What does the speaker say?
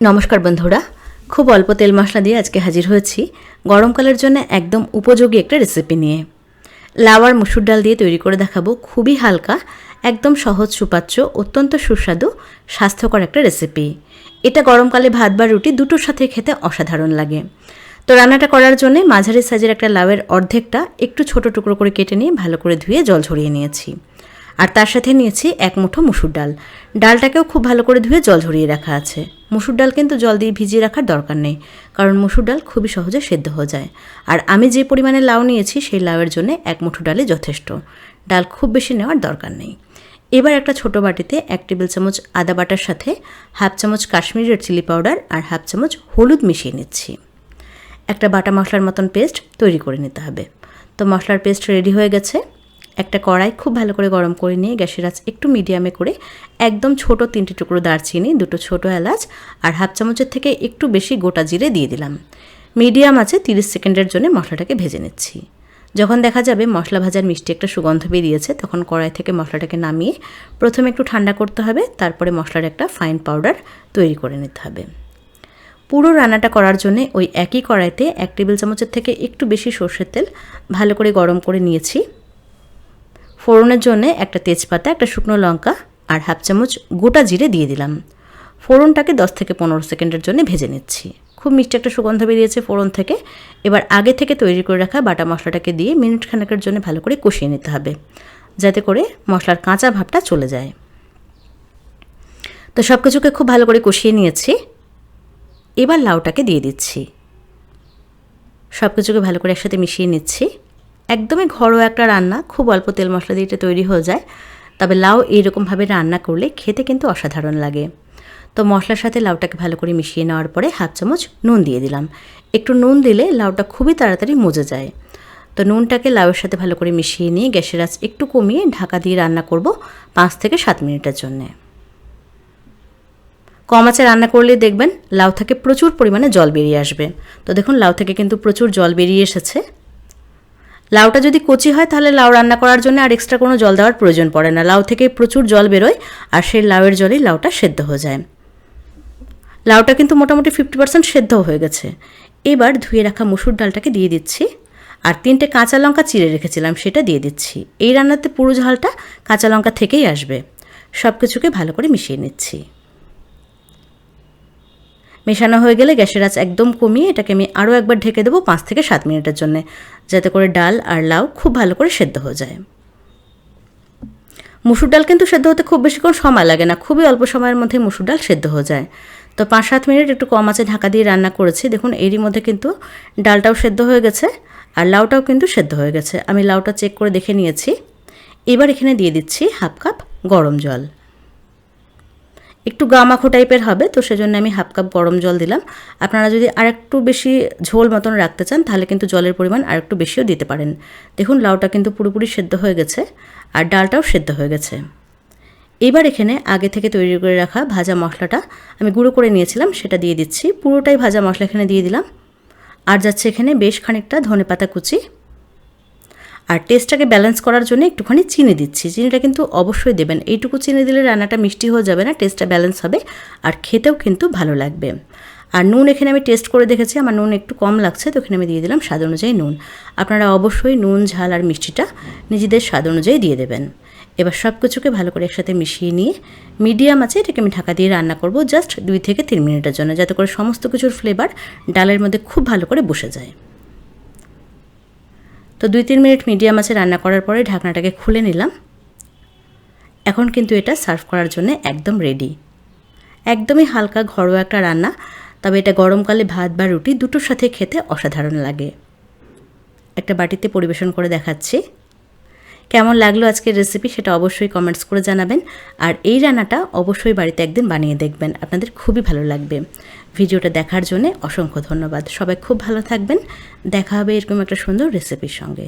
নমস্কার বন্ধুরা, খুব অল্প তেল মশলা দিয়ে আজকে হাজির হয়েছি গরমকালের জন্য একদম উপযোগী একটা রেসিপি নিয়ে। লাওয়ার মুসুর ডাল দিয়ে তৈরি করে দেখাবো খুবই হালকা, একদম সহজ সুপাচ্য, অত্যন্ত সুস্বাদু, স্বাস্থ্যকর একটা রেসিপি এটা গরমকালে ভাত বা রুটি দুটোর সাথে খেতে অসাধারণ লাগে। তো রান্নাটা করার জন্য মাঝারি সাইজের একটা লাউয়ের অর্ধেকটা একটু ছোট টুকরো করে কেটে নিয়ে ভালো করে ধুয়ে জল ঝরিয়ে নিয়েছি। আর তার সাথে নিয়েছি এক মুঠো মুসুর ডাল। ডালটাকেও খুব ভালো করে ধুয়ে জল ঝরিয়ে রাখা আছে। মুসুর ডাল কিন্তু জল দিয়ে ভিজিয়ে রাখার দরকার নেই, কারণ মুসুর ডাল খুবই সহজে সেদ্ধ হয়ে যায়। আর আমি যে পরিমাণে লাউ নিয়েছি, সেই লাউয়ের জন্য এক মুঠো ডালে যথেষ্ট। ডাল খুব বেশি নেওয়ার দরকার নেই। এবার একটা ছোট বাটিতে এক টেবিল চামচ আদা বাটার সাথে হাফ চামচ কাশ্মীরি রেড চিলি পাউডার আর হাফ চামচ হলুদ মিশিয়ে নিচ্ছি। একটা বাটা মশলার মতন পেস্ট তৈরি করে নিতে হবে। তো মশলার পেস্ট রেডি হয়ে গেছে। একটা কড়াই খুব ভালো করে গরম করে নিয়ে গ্যাসের আঁচ একটু মিডিয়ামে করে একদম ছোট তিনটে টুকরো দারচিনি, দুটো ছোট এলাচ আর হাফ চামচের থেকে একটু বেশি গোটা জিরে দিয়ে দিলাম। মিডিয়াম আছে তিরিশ সেকেন্ডের জন্য মশলাটাকে ভেজে নিচ্ছি। যখন দেখা যাবে মশলা ভাজার মিষ্টি একটা সুগন্ধ বেরিয়েছে, তখন কড়াই থেকে মশলাটাকে নামিয়ে প্রথমে একটু ঠান্ডা করতে হবে, তারপরে মশলার একটা ফাইন পাউডার তৈরি করে নিতে হবে। পুরো রান্নাটা করার জন্য ওই একই কড়াইতে এক টেবিল চামচের থেকে একটু বেশি সর্ষের তেল ভালো করে গরম করে নিয়েছি। ফোড়নের জন্য একটা তেজপাতা, একটা শুকনো লঙ্কা আর হাফ চামচ গোটা জিরে দিয়ে দিলাম। ফোড়নটাকে দশ থেকে পনেরো সেকেন্ডের জন্য ভেজে নিচ্ছি। খুব মিষ্টি একটা সুগন্ধ বেরিয়েছে ফোড়ন থেকে। এবার আগে থেকে তৈরি করে রাখা বাটা মশলাটাকে দিয়ে মিনিট খানেকের জন্য ভালো করে কষিয়ে নিতে হবে, যাতে করে মশলার কাঁচা ভাবটা চলে যায়। তো সব কিছুকে খুব ভালো করে কষিয়ে নিয়েছি। এবার লাউটাকে দিয়ে দিচ্ছি। সব কিছুকে ভালো করে একসাথে মিশিয়ে নিচ্ছি। একদমই ঘরোয়া একটা রান্না, খুব অল্প তেল মশলা দিয়ে এটা তৈরি হয়ে যায়। তবে লাউ এইরকমভাবে রান্না করলে খেতে কিন্তু অসাধারণ লাগে। তো মশলার সাথে লাউটাকে ভালো করে মিশিয়ে নেওয়ার পরে হাফ চামচ নুন দিয়ে দিলাম। একটু নুন দিলে লাউটা খুবই তাড়াতাড়ি মজে যায়। তো নুনটাকে লাউয়ের সাথে ভালো করে মিশিয়ে নিয়ে গ্যাসের আঁচ একটু কমিয়ে ঢাকা দিয়ে রান্না করব পাঁচ থেকে সাত মিনিটের জন্যে। কম আঁচে রান্না করলে দেখবেন লাউ থেকে প্রচুর পরিমাণে জল বেরিয়ে আসবে। তো দেখুন, লাউ থেকে কিন্তু প্রচুর জল বেরিয়ে এসেছে। লাউটা যদি কচি হয়, তাহলে লাউ রান্না করার জন্য আর এক্সট্রা কোনো জল দেওয়ার প্রয়োজন পড়ে না। লাউ থেকে প্রচুর জল বেরোয় আর সেই লাউয়ের জলেই লাউটা সেদ্ধ হয়ে যায়। লাউটা কিন্তু মোটামুটি ফিফটি পার্সেন্ট সেদ্ধ হয়ে গেছে। এবার ধুয়ে রাখা মুসুর ডালটাকে দিয়ে দিচ্ছি আর তিনটে কাঁচা লঙ্কা চিড়ে রেখেছিলাম, সেটা দিয়ে দিচ্ছি। এই রান্নাতে পুরো ঝালটা কাঁচা লঙ্কা থেকেই আসবে। সব কিছুকে ভালো করে মিশিয়ে নিচ্ছি। মেশানো হয়ে গেলে গ্যাসের আঁচ একদম কমিয়ে এটাকে আমি আরও একবার ঢেকে দেবো পাঁচ থেকে সাত মিনিটের জন্য, যাতে করে ডাল আর লাউ খুব ভালো করে সেদ্ধ হয়ে যায়। মুসুর ডাল কিন্তু সেদ্ধ হতে খুব বেশিক্ষণ সময় লাগে না, খুবই অল্প সময়ের মধ্যে মুসুর ডাল সেদ্ধ হয়ে যায়। তো পাঁচ সাত মিনিট একটু কম আছে ঢাকা দিয়ে রান্না করেছি, দেখুন এরই মধ্যে কিন্তু ডালটাও সেদ্ধ হয়ে গেছে আর লাউটাও কিন্তু সেদ্ধ হয়ে গেছে। আমি লাউটা চেক করে দেখে নিয়েছি। এবার এখানে দিয়ে দিচ্ছি হাফ কাপ গরম জল। একটু গামাখো টাইপের হবে, তো সেজন্য আমি হাফ কাপ গরম জল দিলাম। আপনারা যদি আর একটু বেশি ঝোল মতন রাখতে চান, তাহলে কিন্তু জলের পরিমাণ আর একটু বেশিও দিতে পারেন। দেখুন, লাউটা কিন্তু পুরোপুরি সেদ্ধ হয়ে গেছে, আর ডালটাও সেদ্ধ হয়ে গেছে। এবার এখানে আগে থেকে তৈরি করে রাখা ভাজা মশলাটা আমি গুঁড়ো করে নিয়েছিলাম, সেটা দিয়ে দিচ্ছি। পুরোটাই ভাজা মশলা এখানে দিয়ে দিলাম। আর যাচ্ছে এখানে বেশ খানিকটা ধনে পাতা কুচি। আর টেস্টটাকে ব্যালেন্স করার জন্য একটুখানি চিনি দিচ্ছি। চিনিটা কিন্তু অবশ্যই দেবেন। এইটুকু চিনি দিলে রান্নাটা মিষ্টি হয়ে যাবে না টেস্টটা ব্যালেন্স হবে আর খেতেও কিন্তু ভালো লাগবে। আর নুন এখানে আমি টেস্ট করে দেখেছি, আমার নুন একটু কম লাগছে, তো এখানে আমি দিয়ে দিলাম স্বাদ অনুযায়ী নুন। আপনারা অবশ্যই নুন, ঝাল আর মিষ্টিটা নিজেদের স্বাদ অনুযায়ী দিয়ে দেবেন। এবার সব কিছুকে ভালো করে একসাথে মিশিয়ে নিয়ে মিডিয়াম আছে, এটাকে আমি ঢাকা দিয়ে রান্না করব জাস্ট দুই থেকে তিন মিনিটের জন্য, যাতে করে সমস্ত কিছুর ফ্লেভার ডালের মধ্যে খুব ভালো করে বসে যায়। তো দুই তিন মিনিট মিডিয়াম আছে রান্না করার পরে ঢাকনাটাকে খুলে নিলাম। এখন কিন্তু এটা সার্ভ করার জন্য একদম রেডি। একদমই হালকা ঘরোয়া একটা রান্না, তবে এটা গরমকালে ভাত বা রুটি দুটোর সাথে খেতে অসাধারণ লাগে। একটা বাটিতে পরিবেশন করে দেখাচ্ছি। কেমন লাগল আজকের রেসিপি সেটা অবশ্যই কমেন্টস করে জানাবেন। আর এই রান্নাটা অবশ্যই বাড়িতে একদিন বানিয়ে দেখবেন, আপনাদের খুবই ভালো লাগবে। ভিডিওটা দেখার জন্য অসংখ্য ধন্যবাদ। সবাই খুব ভালো থাকবেন। দেখা হবে এরকম একটা সুন্দর রেসিপির সঙ্গে।